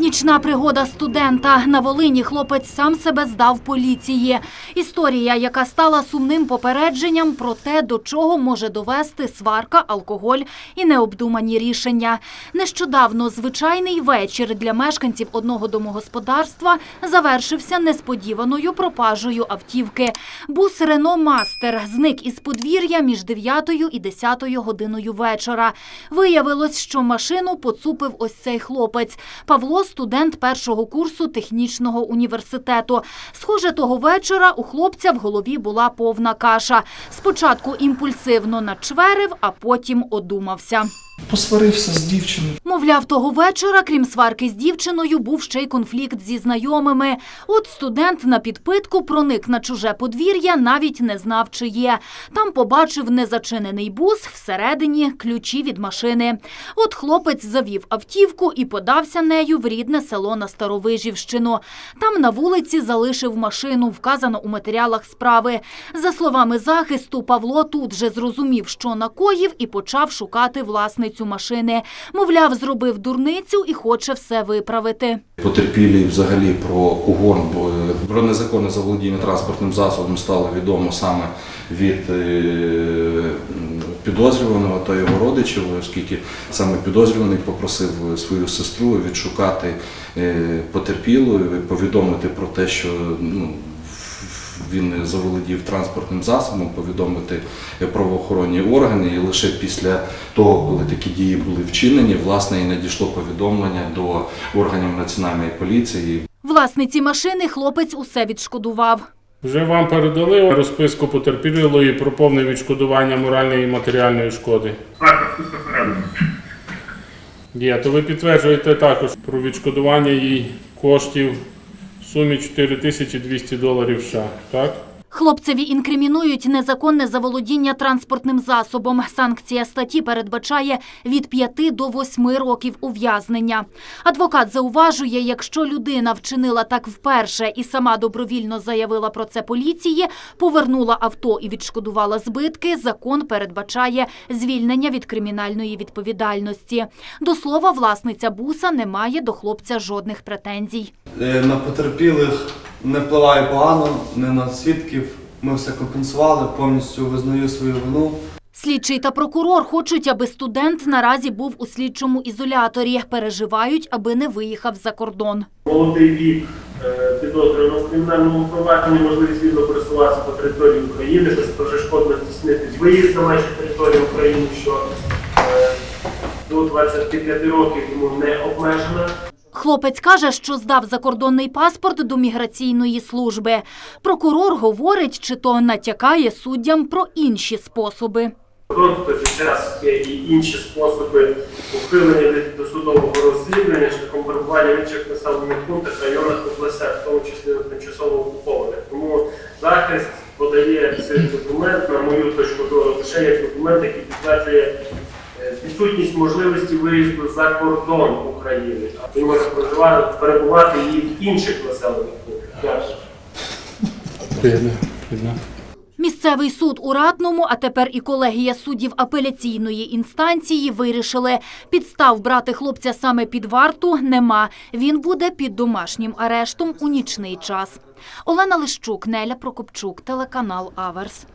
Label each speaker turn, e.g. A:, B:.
A: Нічна пригода студента. На Волині хлопець сам себе здав поліції. Історія, яка стала сумним попередженням про те, до чого може довести сварка, алкоголь і необдумані рішення. Нещодавно звичайний вечір для мешканців одного домогосподарства завершився несподіваною пропажею автівки. Бус Рено Мастер зник із подвір'я між 9 і 10 годиною вечора. Виявилось, що машину поцупив ось цей хлопець. Павло – студент першого курсу технічного університету. Схоже, того вечора у хлопця в голові була повна каша. Спочатку імпульсивно начверив, а потім одумався.
B: Посварився з дівчиною.
A: Мовляв, того вечора, крім сварки з дівчиною, був ще й конфлікт зі знайомими. От студент на підпитку проник на чуже подвір'я, навіть не знав, чи є. Там побачив незачинений бус, всередині ключі від машини. От хлопець завів автівку і подався нею в рідне село на Старовижівщину. Там на вулиці залишив машину, вказано у матеріалах справи. За словами захисту, Павло тут же зрозумів, що накоїв, і почав шукати власницю машини. Мовляв, зробив дурницю і хоче все виправити.
B: Потерпілі взагалі про угон, е, про незаконне заволодіння транспортним засобом стало відомо саме від е, підозрюваного та його родичів, оскільки саме підозрюваний попросив свою сестру відшукати е, потерпілу, повідомити про те, що ну, він заволодів транспортним засобом, повідомити правоохоронні органи. І лише після того, коли такі дії були вчинені, власне і надійшло повідомлення до органів національної поліції.
A: Власниці машини хлопець усе відшкодував.
C: Вже вам передали розписку потерпілої про повне відшкодування моральної і матеріальної шкоди. Є, то ви підтверджуєте також про відшкодування їй коштів в сумі 4200 доларів США, так?
A: Хлопцеві інкримінують незаконне заволодіння транспортним засобом. Санкція статті передбачає від 5 до 8 років ув'язнення. Адвокат зауважує, якщо людина вчинила так вперше і сама добровільно заявила про це поліції, повернула авто і відшкодувала збитки, закон передбачає звільнення від кримінальної відповідальності. До слова, власниця буса не має до хлопця жодних претензій.
D: Е, На потерпілих не впливає погано, не на свідків. Ми все компенсували, повністю визнаю свою вину.
A: Слідчий та прокурор хочуть, аби студент наразі був у слідчому ізоляторі. Переживають, аби не виїхав за кордон.
E: молодий вік е, підозрюваного в кримінальному провадженні, можливість вільно пересуватися по території України, безперешкодно здійснити виїзд за межі території України, що е, до 25 років йому не обмежена.
A: Хлопець каже, що здав закордонний паспорт до міграційної служби. Прокурор говорить, чи то натякає суддям про інші способи.
E: Час є і інші способи ухилення від досудового розслідування шляхом перебування в інших населених пунктах, районах областях, в тому числі на тимчасово окупованих. Тому захист подає цей документ, на мою точку зору, лише як документ, який підтверджує відсутність можливості виїзду за кордон України, а може перебувати і в інших населених пунктах. Дякую.
A: Місцевий суд у Ратному, а тепер і колегія суддів апеляційної інстанції вирішили, підстав брати хлопця саме під варту нема. Він буде під домашнім арештом у нічний час. Олена Лищук, Неля Прокопчук, телеканал Аверс.